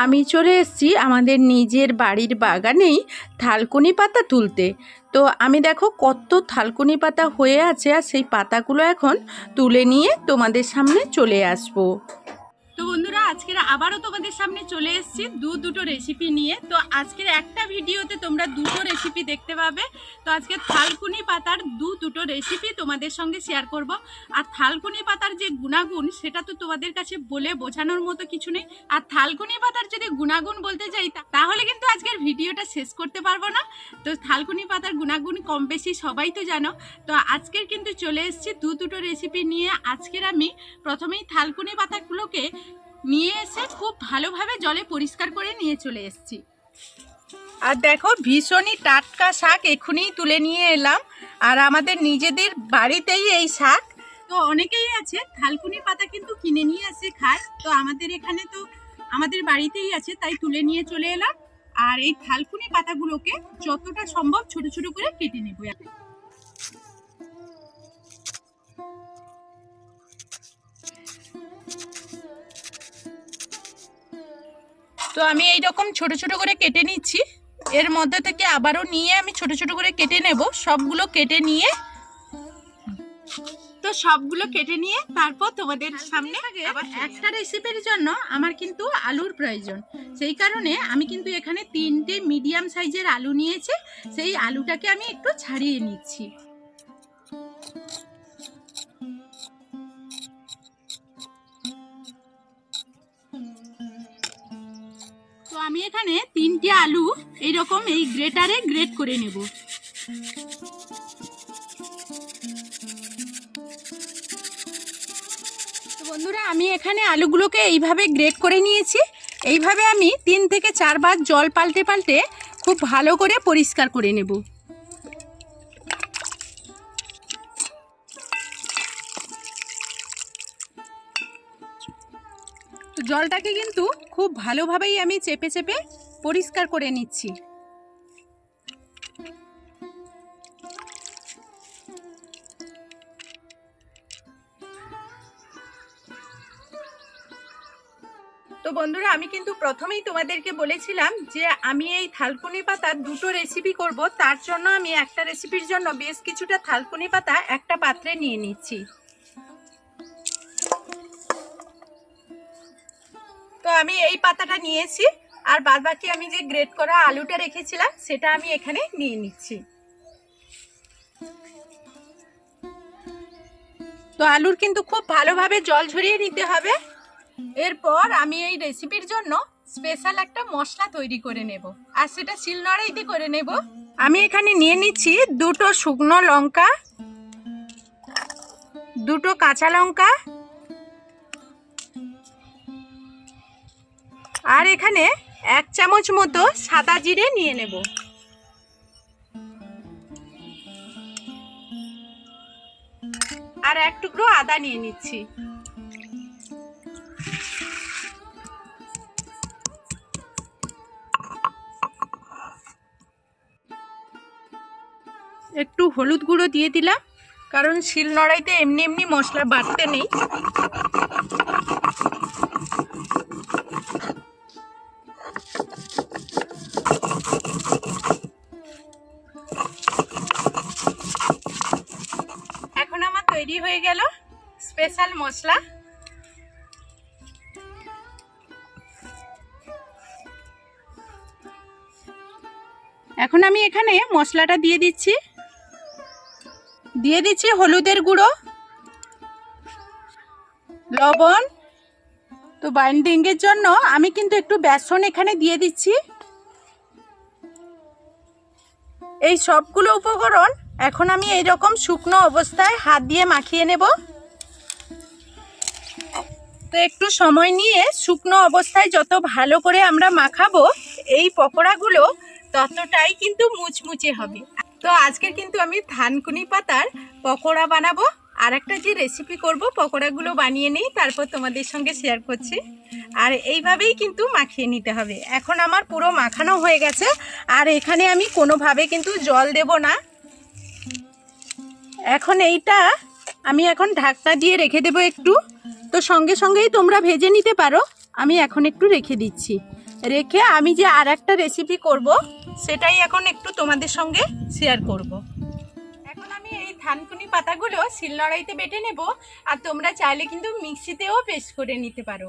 আমি চলে এসেছি আমাদের নিজের বাড়ির বাগানেই থালকুনি পাতা তুলতে। তো আমি দেখো কত থালকুনি পাতা হয়ে আছে আর সেই পাতাগুলো এখন তুলে নিয়ে তোমাদের সামনে চলে আসব। তো বন্ধুরা, আজকের আবারও তোমাদের সামনে চলে এসেছি দু দুটো রেসিপি নিয়ে। তো আজকের একটা ভিডিওতে তোমরা দুটো রেসিপি দেখতে পাবে। তো আজকে থালকুনি পাতার দু দুটো রেসিপি তোমাদের সঙ্গে শেয়ার করব। আর থালকুনি পাতার যে গুণাগুণ, সেটা তো তোমাদের কাছে বলে বোঝানোর মতো কিছু নেই। আর থালকুনি পাতার যদি গুণাগুণ বলতে যাই তাহলে কিন্তু আজকের ভিডিওটা শেষ করতে পারব না। তো থালকুনি পাতার গুণাগুণ কম বেশি সবাই তো জানো। তো আজকের কিন্তু চলে এসেছি দু দুটো রেসিপি নিয়ে। আজকের আমি প্রথমেই থালকুনি পাতাগুলোকে নিয়ে এসে খুব ভালোভাবে জলে পরিষ্কার করে নিয়ে চলে এসেছি। আর দেখো ভীষণই টাটকা শাক এক্ষুনি তুলে নিয়ে এলাম। আর আমাদের নিজেদের বাড়িতেই এই শাক। তো অনেকেই আছে থালকুনি পাতা কিন্তু কিনে নিয়ে আসে খায়। তো আমাদের এখানে তো আমাদের বাড়িতেই আছে তাই তুলে নিয়ে চলে এলাম। আর এই থালকুনি পাতাগুলোকে যতটা সম্ভব ছোট ছোট করে কেটে নেব। তো আমি এই রকম ছোট ছোট করে কেটে নিচ্ছি। এর মধ্যে থেকে আবারও নিয়ে আমি ছোট ছোট করে কেটে নেব। সবগুলো কেটে নিয়ে। তো সবগুলো কেটে নিয়ে তারপর তোমাদের সামনে একটা রেসিপির জন্য আমার কিন্তু আলুর প্রয়োজন। সেই কারণে আমি কিন্তু এখানে তিনটে মিডিয়াম সাইজের আলু নিয়েছি। সেই আলুটাকে আমি একটু ছাড়িয়ে নিচ্ছি। আমি এখানে তিনটি আলু এইরকম এই গ্রেটারে গ্রেট করে নেব। বন্ধুরা, আমি এখানে আলুগুলোকে এইভাবে গ্রেট করে নিয়েছি। এইভাবে আমি তিন থেকে চারবার জল পাল্টে পাল্টে খুব ভালো করে পরিষ্কার করে নেব। জলটাকে কিন্তু খুব ভালোভাবেই আমি চেপে চেপে পরিষ্কার করে নিচ্ছি। তো বন্ধুরা, আমি কিন্তু প্রথমেই তোমাদেরকে বলেছিলাম যে আমি এই থালকুনি পাতার দুটো রেসিপি করব। তার জন্য আমি একটা রেসিপির জন্য বেশ কিছুটা থালকুনি পাতা একটা পাত্রে নিয়ে নিচ্ছি। তো আমি এই পাতাটা নিয়েছি, আর বাদ বাকি আমি যে গ্রেট করা আলুটা রেখেছিলাম, সেটা আমি এখানে নিয়ে নিচ্ছি। তো আলুর কিন্তু খুব ভালোভাবে জল ঝরিয়ে নিতে হবে। এরপর আমি এই রেসিপির জন্য স্পেশাল একটা মশলা তৈরি করে নেব, আর সেটা শিলনোড়াইতে করে নেব। আমি এখানে নিয়ে নিচ্ছি দুটো শুকনো লঙ্কা, দুটো কাঁচা লঙ্কা আর এখানে এক চামচ মতো সাদা জিরে নিয়ে নেব। আর এক টুকরো আদা নিয়ে নিচ্ছি। একটু হলুদ গুঁড়ো দিয়ে দিলাম, কারণ শিল নড়াইতে এমনি এমনি মশলা বাড়তে নেই। তৈরি হয়ে গেল স্পেশাল মশলা। এখন আমি এখানে মশলাটা দিয়ে দিচ্ছি। দিয়ে দিচ্ছি হলুদের গুঁড়ো, লবণ। তো বাইন্ডিংয়ের জন্য আমি কিন্তু একটু বেসন এখানে দিয়ে দিচ্ছি। এই সবগুলো উপকরণ এখন আমি এই রকম শুকনো অবস্থায় হাত দিয়ে মাখিয়ে নেব। তো একটু সময় নিয়ে শুকনো অবস্থায় যত ভালো করে আমরা মাখাবো, এই পকোড়াগুলো ততটাই কিন্তু মুচমুচে হবে। তো আজকে কিন্তু আমি ধানকুনি পাতার পকোড়া বানাবো। আর একটা যে রেসিপি করব, পকোড়াগুলো বানিয়ে নেই, তারপর তোমাদের সঙ্গে শেয়ার করছি। আর এইভাবেই কিন্তু মাখিয়ে নিতে হবে। এখন আমার পুরো মাখানো হয়ে গেছে। আর এখানে আমি কোনোভাবে কিন্তু জল দেব না। এখন এইটা আমি এখন ঢাকনা দিয়ে রেখে দেবো একটু। তো সঙ্গে সঙ্গেই তোমরা ভেজে নিতে পারো। আমি এখন একটু রেখে দিচ্ছি। রেখে আমি যে আর একটা রেসিপি করব, সেটাই এখন একটু তোমাদের সঙ্গে শেয়ার করব। এখন আমি এই থানকুনি পাতাগুলো শিলনোড়াইতে বেটে নেব, আর তোমরা চাইলে কিন্তু মিক্সিতেও পেস্ট করে নিতে পারো।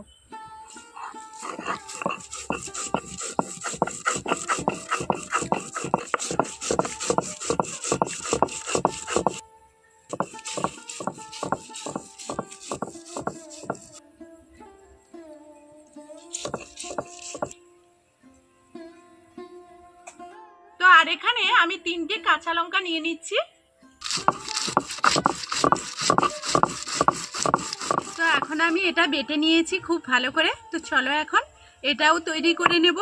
তো আর এখানে আমি তিনটে কাঁচা লঙ্কা নিয়ে নিচ্ছি। তো এখন আমি এটা বেটে নিয়েছি খুব ভালো করে। তো চলো এখন এটাও তৈরি করে নেব।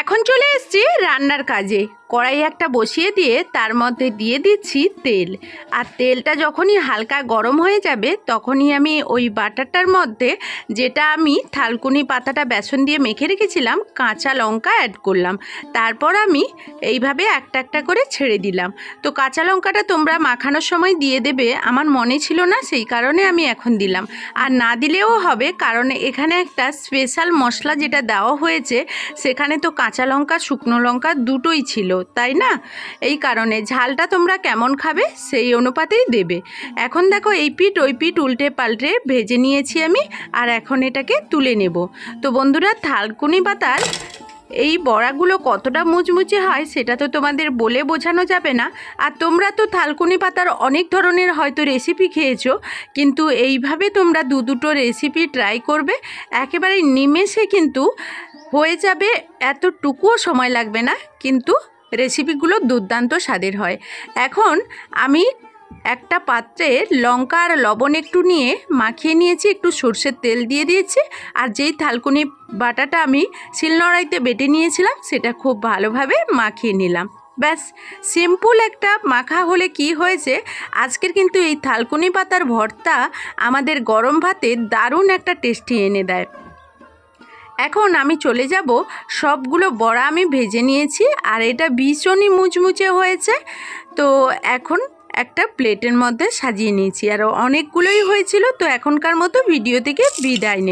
এখন চলে এসছি রান্নার কাজে। কড়াই একটা বসিয়ে দিয়ে তার মধ্যে দিয়ে দিচ্ছি তেল। আর তেলটা যখনই হালকা গরম হয়ে যাবে, তখনই আমি ওই বাটারটার মধ্যে যেটা আমি থালকুনি পাতাটা বেসন দিয়ে মেখে রেখেছিলাম, কাঁচা লঙ্কা অ্যাড করলাম। তারপর আমি এইভাবে একটা একটা করে ছেড়ে দিলাম। তো কাঁচা লঙ্কাটা তোমরা মাখানোর সময় দিয়ে দেবে, আমার মনে ছিল না সেই কারণে আমি এখন দিলাম। আর না দিলেও হবে, কারণ এখানে একটা স্পেশাল মশলা যেটা দেওয়া হয়েছে, সেখানে তো কাঁচা লঙ্কা, শুকনো লঙ্কা দুটোই ছিল। তাই না? এই কারণে ঝালটা তোমরা কেমন খাবে সেই অনুপাতেই দেবে। এখন দেখো এই পিঠ, ওই পিঠ উল্টে পাল্টে ভেজে নিয়েছি আমি আর এখন এটাকে তুলে নেব। তো বন্ধুরা, থালকুনি পাতার এই বড়াগুলো কতটা মুচমুচে হয় সেটা তো তোমাদের বলে বোঝানো যাবে না। আর তোমরা তো থালকুনি পাতার অনেক ধরনের হয়তো রেসিপি খেয়েছো, কিন্তু এইভাবে তোমরা দু দুটো রেসিপি ট্রাই করবে, একেবারে নিমেষে কিন্তু হয়ে যাবে, এতটুকুও সময় লাগবে না, কিন্তু রেসিপিগুলো দুর্দান্ত স্বাদের হয়। এখন আমি একটা পাত্রে লঙ্কা আর লবণ একটু নিয়ে মাখিয়ে নিয়েছি, একটু সর্ষের তেল দিয়ে দিয়েছি, আর যেই থালকুনি বাটাটা আমি শিলনোড়াইতে বেটে নিয়েছিলাম, সেটা খুব ভালোভাবে মাখিয়ে নিলাম। ব্যাস, সিম্পল একটা মাখা হলে কি হয়েছে, আজকের কিন্তু এই থালকুনি পাতার ভর্তা আমাদের গরম ভাতে দারুণ একটা টেস্টি এনে দেয়। এখন আমি চলে যাব। সবগুলো বড়া আমি ভেজে নিয়েছি আর এটা ভীষণই মুচমুচে হয়েছে। তো এখন একটা প্লেটের মধ্যে সাজিয়ে নিয়েছি। আর অনেকগুলোই হয়েছিল, তো এখনকার মতো ভিডিও থেকে বিদায় নেব।